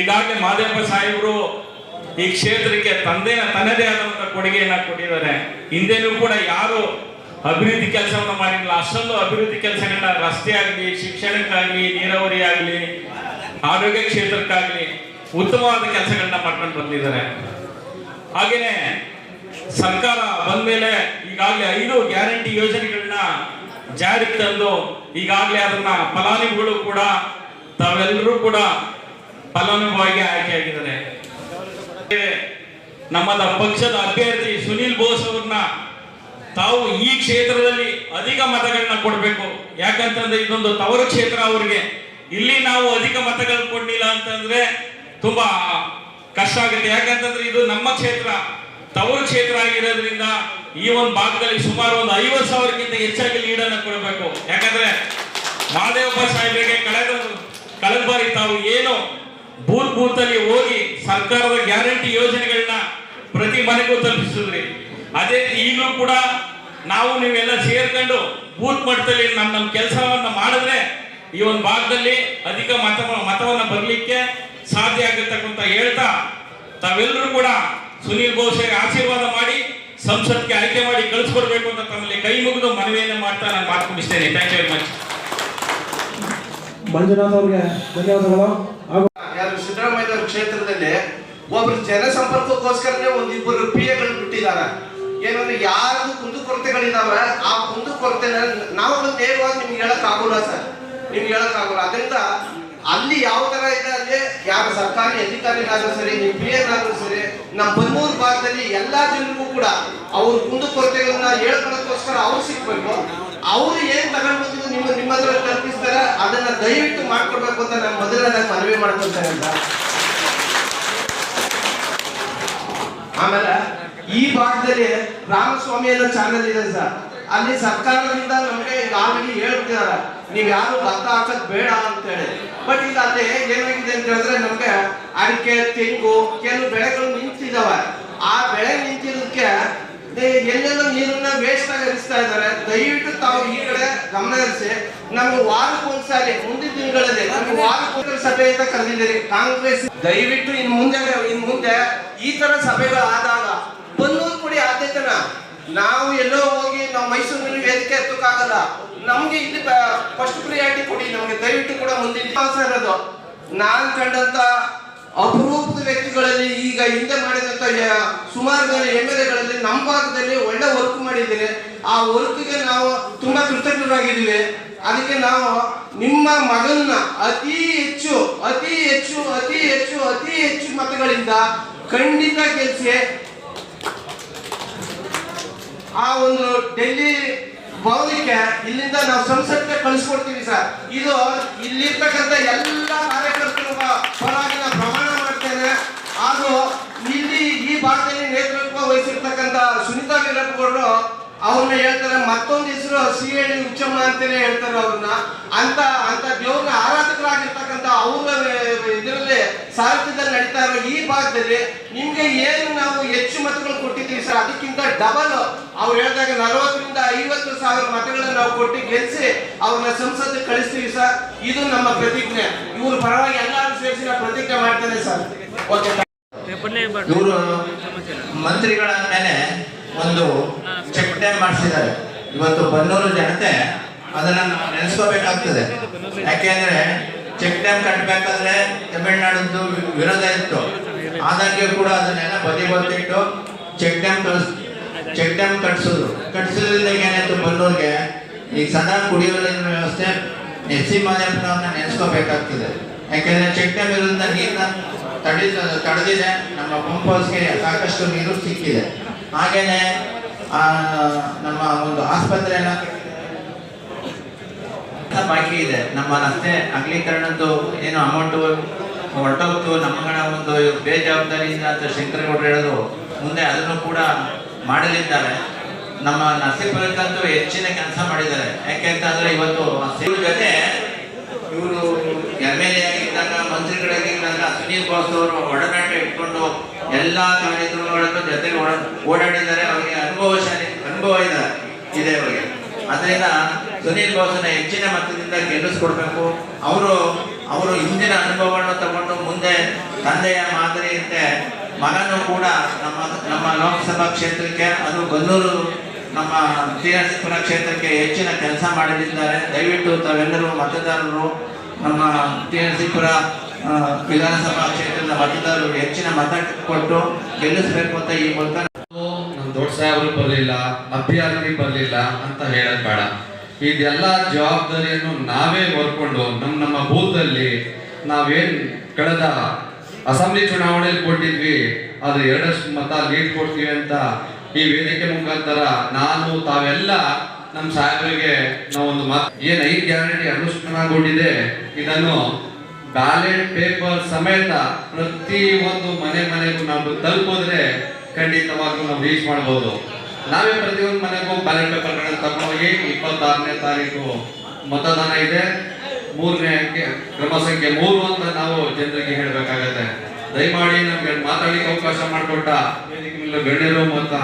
ಈಗಾಗಲೇ ಮಾದೇಪ ಸಾಹೇಬರು ಈ ಕ್ಷೇತ್ರಕ್ಕೆ ತಂದೆ ತನ್ನದೇ ಆದಂಥ ಕೊಡುಗೆಯನ್ನ ಕೊಟ್ಟಿದ್ದಾರೆ. ಹಿಂದೆನೂ ಕೂಡ ಯಾರು ಅಭಿವೃದ್ಧಿ ಕೆಲಸವನ್ನು ಮಾಡಿಲ್ಲ, ಅಷ್ಟೊಂದು ಅಭಿವೃದ್ಧಿ ಕೆಲಸಗಳನ್ನ ರಸ್ತೆ ಆಗಲಿ, ಶಿಕ್ಷಣಕ್ಕಾಗಲಿ, ನೀರಾವರಿ ಆಗಲಿ, ಆರೋಗ್ಯ ಕ್ಷೇತ್ರಕ್ಕಾಗಲಿ ಉತ್ತಮವಾದ ಕೆಲಸಗಳನ್ನ ಮಾಡ್ಕೊಂಡು ಬಂದಿದ್ದಾರೆ. ಹಾಗೇನೆ ಸರ್ಕಾರ ಬಂದ್ಮೇಲೆ ಈಗಾಗಲೇ ಐದು ಗ್ಯಾರಂಟಿ ಯೋಜನೆಗಳನ್ನ ಜಾರಿಗೆ ತಂದು ಈಗಾಗಲೇ ಅದನ್ನ ಫಲಾನುಭವಿಗಳು ಕೂಡ ತಾವೆಲ್ಲರೂ ಕೂಡ ಫಲಾನುಭವಿಯಾಗಿ ಆಯ್ಕೆಯಾಗಿದ್ದಾರೆ. ನಮ್ಮದ ಪಕ್ಷದ ಅಭ್ಯರ್ಥಿ ಸುನೀಲ್ ಬೋಸ್ ಅವ್ರನ್ನ ತಾವು ಈ ಕ್ಷೇತ್ರದಲ್ಲಿ ಅಧಿಕ ಮತಗಳನ್ನ ಕೊಡಬೇಕು. ಯಾಕಂತಂದ್ರೆ ಇದೊಂದು ತವರು ಕ್ಷೇತ್ರ ಅವ್ರಿಗೆ. ಇಲ್ಲಿ ನಾವು ಅಧಿಕ ಮತಗಳು ಕೊಡ್ಲಿಲ್ಲ ಅಂತಂದ್ರೆ ತುಂಬಾ ಕಷ್ಟ ಆಗುತ್ತೆ. ಯಾಕಂತಂದ್ರೆ ಇದು ನಮ್ಮ ಕ್ಷೇತ್ರ, ತವರು ಕ್ಷೇತ್ರ ಆಗಿರೋದ್ರಿಂದ ಈ ಒಂದು ಭಾಗದಲ್ಲಿ ಸುಮಾರು ಒಂದು ಐವತ್ತು ಸಾವಿರಕ್ಕಿಂತ ಹೆಚ್ಚಾಗಿ ಲೀಡನ್ನು ಕೊಡಬೇಕು. ಯಾಕಂದ್ರೆ ಮಹಾದೇವಪ್ಪ ಸಾಹೇಬರಿಗೆ ಕಳೆದ ಕಳೆದ ಬಾರಿ ತಾವು ಏನು ಬೂತ್ ಬೂತ್ ಅಲ್ಲಿ ಹೋಗಿ ಸರ್ಕಾರದ ಗ್ಯಾರಂಟಿ ಯೋಜನೆಗಳನ್ನ ಪ್ರತಿ ಮನೆಗೂ ತಲುಪಿಸಿದ್ರಿ. ಅದೇ ಈಗಲೂ ಕೂಡ ನಾವು ನೀವೆಲ್ಲ ಸೇರ್ಕೊಂಡು ಬೂತ್ ಮಟ್ಟದಲ್ಲಿ ನಮ್ಮ ನಮ್ಮ ಕೆಲಸವನ್ನ ಮಾಡಿದ್ರೆ ಈ ಒಂದು ಭಾಗದಲ್ಲಿ ಅಧಿಕ ಮತ ಮತವನ್ನ ಬರಲಿಕ್ಕೆ ಸಾಧ್ಯ ಆಗಿರ್ತಕ್ಕಂಥ ಹೇಳ್ತಾ ತಾವೆಲ್ಲರೂ ಕೂಡ ಸುನೀಲ್ ಬೋಸ್ಗೆ ಆಶೀರ್ವಾದ ಮಾಡಿ ಸಂಸತ್ಗೆ ಆಯ್ಕೆ ಮಾಡಿ ಕಳಿಸ್ಕೊಡ್ಬೇಕು ಅಂತ ತಮ್ಮಲ್ಲಿ ಕೈ ಮುಗಿದು ಮನವಿಯನ್ನು ಮಾಡ್ತಾ ನಾನು ಮಾತು ಮುಗಿಸ್ತೇನೆ. Thank you very much Manjunath ಅವರಿಗೆ ಧನ್ಯವಾದಗಳು. ಕ್ಷೇತ್ರದಲ್ಲಿ ಒಬ್ರು ಜನಸಂಪರ್ಕಕ್ಕೋಸ್ಕರನೇ ಒಂದಿಬ್ಬರು ಪಿ ಎಗಳು ಬಿಟ್ಟಿದ್ದಾರೆ. ಏನಂದ್ರೆ ಯಾರ್ದು ಕುಂದುಕೊರತೆಗಳಿದಾವೆ ಆ ಕುಂದುಕೊರತೆನ ನಾವು ನೇರವಾಗಿ ನಿಮ್ಗೆ ಹೇಳಕ್ ಆಗೋಲ್ಲ ಸರ್. ನಿಮ್ಗೆ ಹೇಳಕ್ ಆಗೋಲ್ಲ ಅದರಿಂದ ಅಲ್ಲಿ ಯಾವ ತರ ಇದೆ ಅಲ್ಲಿ ಯಾರು ಸರ್ಕಾರಿ ಅಧಿಕಾರಿಗಳಾದ್ರೂ ಸರಿ ನೀವು ಪಿ ಆದ್ರೂ ಸರಿ, ನಮ್ಮ ಬನ್ನೂರು ಭಾಗದಲ್ಲಿ ಎಲ್ಲಾ ಜನರಿಗೂ ಕೂಡ ಅವ್ರ ಕುಂದುಕೊರತೆಗಳನ್ನ ಹೇಳ್ಕೊಳಕ್ಕೋಸ್ಕರ ಅವ್ರು ಸಿಗ್ಬೇಕು. ಅವ್ರು ಏನ್ ತಗೊಂಡ್ ಬಂದು ನಿಮ್ಮ ನಿಮ್ಮ ಹತ್ರ ಕಲ್ಪಿಸ್ತಾರೆ ಅದನ್ನ ದಯವಿಟ್ಟು ಮಾಡ್ಕೊಡ್ಬೇಕು ಅಂತ ನಾನು ಮೊದಲನೇ ಮನವಿ ಮಾಡ್ಕೊಳ್ತೇನೆ ಅಂತ ಆಮೇಲೆ ಈ ಭಾಗದಲ್ಲಿ ರಾಮಸ್ವಾಮಿ ಅನ್ನೋ ಚಾನೆಲ್ ಇದೆ ಸರ್ ಅಲ್ಲಿ ಸರ್ಕಾರದಿಂದ ನಮಗೆ ಆಲ್ರೆಡಿ ಹೇಳ್ತಿದಾರೆ ನೀವ್ ಯಾರು ಭತ್ತ ಹಾಕದ್ ಬೇಡ ಅಂತ ಹೇಳಿ ಬಟ್ ಈಗ ಅಲ್ಲಿ ಏನಾಗಿದೆ ಅಂತ ಹೇಳಿದ್ರೆ ನಮ್ಗೆ ಅಡಿಕೆ, ತೆಂಗು, ಕೆಲವು ಬೆಳೆಗಳು ನಿಂತಿದಾವ. ಆ ಬೆಳೆ ನಿಂತಿದ್ದಕ್ಕೆ ಎಲ್ಲೆಲ್ಲೋ ನೀರನ್ನ ವೇಸ್ಟ್ ಆಗಿ ಹರಿಸ್ತಾ ಇದ್ದಾರೆ. ದಯವಿಟ್ಟು ತಾವು ಈ ಕಡೆ ಗಮನ ಹರಿಸಿ. ನಮ್ಗೆ ವಾರಕ್ಕೊಂದ್ಸಾರಿ, ಮುಂದಿನ ದಿನಗಳಲ್ಲಿ ನಮ್ಗೆ ವಾರಕ್ಕೊಂದ್ಸರಿ ಸಭೆ ಅಂತ ಕರೆದಿದ್ದೀರಿ. ಕಾಂಗ್ರೆಸ್ ದಯವಿಟ್ಟು ಇನ್ ಮುಂದೆ ಇನ್ ಮುಂದೆ ಈ ತರ ಸಭೆಗಳು ಆದಾಗ ಬನ್ನೂರು ಕೊಡಿ ಆದ್ಯತೆನ ನಾವು ಎಲ್ಲೋ ಹೋಗಿ ನಾವು ಮೈಸೂರಿನಲ್ಲಿ ವೇದಿಕೆ ಎತ್ತಕ್ಕಾಗಲ್ಲ ನಮ್ಗೆ ಇಲ್ಲಿ ಫಸ್ಟ್ ಪ್ರಿಯಾರಿಟಿ ಕೊಡಿ, ನಮ್ಗೆ ದಯವಿಟ್ಟು ಕೂಡ ಮುಂದಿನ ಇರೋದು. ನಾನ್ ಕಂಡಂತ ಅಪರೂಪದ ವ್ಯಕ್ತಿಗಳಲ್ಲಿ ಈಗ ಹಿಂದೆ ಮಾಡಿದಂತ ಸುಮಾರು ಜನ ಎಂ ಎಲ್ ಎಗಳಲ್ಲಿ ನಮ್ಮ ಭಾಗದಲ್ಲಿ ಒಳ್ಳೆ ವರ್ಕ್ ಮಾಡಿದ್ದೀರಿ ಆ ವರ್ಕ್ಗೆ ನಾವು ತುಂಬಾ ಕೃತಜ್ಞರಾಗಿದ್ದೀವಿ. ಅದಕ್ಕೆ ನಾವು ನಿಮ್ಮ ಮಗನ್ನ ಅತಿ ಹೆಚ್ಚು ಅತಿ ಹೆಚ್ಚು ಅತಿ ಹೆಚ್ಚು ಅತಿ ಹೆಚ್ಚು ಮತಗಳಿಂದ ಖಂಡಿತ ಗೆಲ್ಸಿ ಆ ಒಂದು ಡೆಲ್ಲಿ ಭವನಕ್ಕೆ ಇಲ್ಲಿಂದ ನಾವು ಸಂಸತ್ಗೆ ಕಳಿಸ್ಕೊಡ್ತೀವಿ ಸರ್. ಇದು ಇಲ್ಲಿರ್ತಕ್ಕಂಥ ಎಲ್ಲ ಕಾರ್ಯಕರ್ತರ ಪ- ಪರವಾಗಿ ನಾನು ಪ್ರಮಾಣ ಮಾಡ್ತೇನೆ ಹಾಗೂ ಇಲ್ಲಿ ಈ ಭಾಗದಲ್ಲಿ ನೇತೃತ್ವ ವಹಿಸಿರ್ತಕ್ಕಂಥ ಸುನೀತಾ ವೀರಪ್ಪಗೌಡರು ಅವ್ರನ್ನ ಹೇಳ್ತಾರೆ ಮತ್ತೊಂದು ಹೆಸರು ಸಿ ಎ ಡಿ ಹುಚ್ಚಮ್ಮ ಅಂತಾನೆ ಹೇಳ್ತಾರೆ ಅವ್ರನ್ನ ಅಂತ ಅಂತ ದೇವ್ರನ್ನ ಆರಾಧಕರಾಗಿರ್ತಕ್ಕಂಥ ಅವ್ರ ಇದರಲ್ಲಿ ಸಾರಥ್ಯದಲ್ಲಿ ನಡೀತಾ ಇರೋ ಈ ಭಾಗದಲ್ಲಿ ನಿಮ್ಗೆ ಏನು ನಾವು ಹೆಚ್ಚು ಮತಗಳು ಕೊಟ್ಟಿದ್ದೀವಿ ಸರ್? ಅದಕ್ಕಿಂತ ಡಬಲ್ ಅವ್ರು ಹೇಳಿದಾಗ ನಲವತ್ತರಿಂದ ಐವತ್ತು ಸಾವಿರ ಮತಗಳನ್ನ ನಾವು ಕೊಟ್ಟು ಗೆಲ್ಸಿ ಅವ್ರನ್ನ ಸಂಸತ್ತಿಗೆ ಕಳಿಸ್ತೀವಿ ಸರ್. ಇದು ನಮ್ಮ ಪ್ರತಿಜ್ಞೆ. ಇವ್ರ ಪರವಾಗಿ ಎಲ್ಲರೂ ಸೇರಿಸಿ ನಾವು ಪ್ರತಿಜ್ಞೆ ಮಾಡ್ತೇನೆ ಸರ್. ಓಕೆ. ಇವರು ಮಂತ್ರಿಗಳ ಮೇಲೆ ಒಂದು ಚೆಕ್ ಡ್ಯಾಮ್ ಮಾಡಿಸಿದ್ದಾರೆ. ಇವತ್ತು ಬನ್ನೂರು ಜನತೆ ಅದನ್ನ ನೆನೆಸ್ಕೋಬೇಕಾಗ್ತದೆ. ಯಾಕೆಂದ್ರೆ ಚೆಕ್ ಡ್ಯಾಮ್ ಕಟ್ಟಬೇಕಾದ್ರೆ ತಮಿಳ್ನಾಡದ್ದು ವಿರೋಧ ಇತ್ತು. ಆದಾಗ್ಯೂ ಕೂಡ ಅದನ್ನೆಲ್ಲ ಬದಿ ಬರ್ತಿಟ್ಟು ಚೆಕ್ ಡ್ಯಾಮ್ ಕಳಿಸ್ ಚೆಕ್ ಡ್ಯಾಮ್ ಕಟ್ಸಿದ್ರು. ಕಟ್ಸಿದ್ರಿಂದ ಏನಾಯ್ತು ಬನ್ನೂರಿಗೆ? ಈಗ ಸದಾ ಕುಡಿಯುವ ವ್ಯವಸ್ಥೆ ಎಸ್ ಸಿ ಮಾದೇವನವ್ರನ್ನ ನೆನೆಸ್ಕೋಬೇಕಾಗ್ತದೆ. ಯಾಕೆಂದ್ರೆ ಚೆಕ್ ಡ್ಯಾಮ್ ಇರೋದ್ರಿಂದ ನೀರನ್ನ ತಡೆದ ತಡೆದಿದೆ. ನಮ್ಮ ಪಂಪ್ ಹೌಸ್ಗೆ ಸಾಕಷ್ಟು ನೀರು ಸಿಕ್ಕಿದೆ. ಹಾಗೇನೆ ಆ, ನಮ್ಮ ಒಂದು ಆಸ್ಪತ್ರೆನ ಬಾಕಿ ಇದೆ. ನಮ್ಮ ರಸ್ತೆ ಅಗಲೀಕರಣದ್ದು ಏನು ಅಮೌಂಟು ಹೊರಟೋಗ್ತು ನಮ್ಮಗಳ ಒಂದು ಬೇಜವಾಬ್ದಾರಿಯಿಂದ ಅಂತ ಶಂಕರಗೌಡರು ಹೇಳೋದು ಮುಂದೆ ಅದನ್ನು ಕೂಡ ಮಾಡಲಿದ್ದಾರೆ. ನಮ್ಮ ನರಸೀಪುರಕ್ಕಂತೂ ಹೆಚ್ಚಿನ ಕೆಲಸ ಮಾಡಿದ್ದಾರೆ. ಯಾಕೆ ಅಂತಂದ್ರೆ ಇವತ್ತು ಇವ್ರ ಜೊತೆ ಇವರು ಎಂ ಎಲ್ ಎ ಆಗಿದ್ದಾಗ ಮಂತ್ರಿಗಳಾಗಿದ್ದಾಗ ಸುನೀಲ್ ಬಾಸ್ ಅವರು ಒಡನಾಟ ಇಟ್ಕೊಂಡು ಎಲ್ಲಾ ಕಾರ್ಯಕ್ರಮಗಳನ್ನು ಜೊತೆಗೆ ಓಡ- ಓಡಾಡಿದ್ದಾರೆ. ಅವರಿಗೆ ಅನುಭವಶಾಲಿ ಅನುಭವ ಇದೆ ಇದೆ ಅವರಿಗೆ. ಅದರಿಂದ ಸುನೀಲ್ ಬೋಸನ ಹೆಚ್ಚಿನ ಮತದಿಂದ ಗೆಲ್ಲಿಸ್ಕೊಡ್ಬೇಕು. ಅವರು ಅವರು ಹಿಂದಿನ ಅನುಭವವನ್ನು ತಗೊಂಡು ಮುಂದೆ ತಂದೆಯ ಮಾದರಿಯಂತೆ ಮಗನೂ ಕೂಡ ನಮ್ಮ ನಮ್ಮ ಲೋಕಸಭಾ ಕ್ಷೇತ್ರಕ್ಕೆ ಅದು ಬನ್ನೂರು ನಮ್ಮ ಶ್ರೀನಿವಾಸಪುರ ಕ್ಷೇತ್ರಕ್ಕೆ ಹೆಚ್ಚಿನ ಕೆಲಸ ಮಾಡಲಿದ್ದಾರೆ ದಯವಿಟ್ಟು ತಾವೆಲ್ಲರೂ ಮತದಾರರು ನಮ್ಮ ಶ್ರೀನಿವಾಸಪುರ ಆ, ವಿಧಾನಸಭಾ ಕ್ಷೇತ್ರದ ಮತದಾರರು ಹೆಚ್ಚಿನ ಮತ ಕೊಟ್ಟು ಗೆಲ್ಲಿಸಬೇಕು ಅಂತ ಈ ಮೂಲಕ ನಮ್ಮ ದೊಡ್ಡ ಸಾಹೇಬರು ಬರಲಿಲ್ಲ, ಅಭ್ಯರ್ಥಿ ಬರಲಿಲ್ಲ ಅಂತ ಹೇಳಕ್ ಬೇಡ. ಇದೆಲ್ಲ ಜವಾಬ್ದಾರಿಯನ್ನು ನಾವೇ ಹೊರ್ಕೊಂಡು ನಮ್ಮ ನಮ್ಮ ಬೂತಲ್ಲಿ ನಾವೇನ್ ಕಳೆದ ಅಸೆಂಬ್ಲಿ ಚುನಾವಣೆಯಲ್ಲಿ ಕೊಟ್ಟಿದ್ವಿ ಅದು ಎರಡಷ್ಟು ಮತ ಲೀಡ್ ಕೊಡ್ತೀವಿ ಅಂತ ಈ ವೇದಿಕೆ ಮುಖಾಂತರ ನಾನು, ತಾವೆಲ್ಲ ನಮ್ಮ ಸಾಹೇಬರಿಗೆ ನಾವೊಂದು ಮಾತು ಏನು ಐದು ಗ್ಯಾರಂಟಿ ಅನುಷ್ಠಾನಗೊಂಡಿದೆ ಇದನ್ನು ಬ್ಯಾಲೆಟ್ ಪೇಪರ್ ಸಮೇತ ಪ್ರತಿ ಒಂದು ಮನೆ ಮನೆಗೂ ನಾವು ತಲುಪಿದ್ರೆ ಖಂಡಿತವಾಗ್ಲೂ ನಾವು ರೀಚ್ ಮಾಡ್ಬೋದು. ನಾವೇ ಪ್ರತಿಯೊಂದು ಮನೆಗೂ ಬ್ಯಾಲೆಟ್ ಪೇಪರ್ಗಳನ್ನ ತಗೊಂಡೋಗಿ ಇಪ್ಪತ್ತಾರನೇ ತಾರೀಕು ಮತದಾನ ಇದೆ. ಮೂರನೇ ಅಂಕೆ ಕ್ರಮ ಸಂಖ್ಯೆ ಮೂರು ಅಂತ ನಾವು ಜನರಿಗೆ ಹೇಳಬೇಕಾಗತ್ತೆ. ದಯಮಾಡಿ ನಮ್ಗೆ ಮಾತಾಡಲಿಕ್ಕೆ ಅವಕಾಶ ಮಾಡಿಕೊಟ್ಟ ಗಣ್ಯರು ಮತ್ತು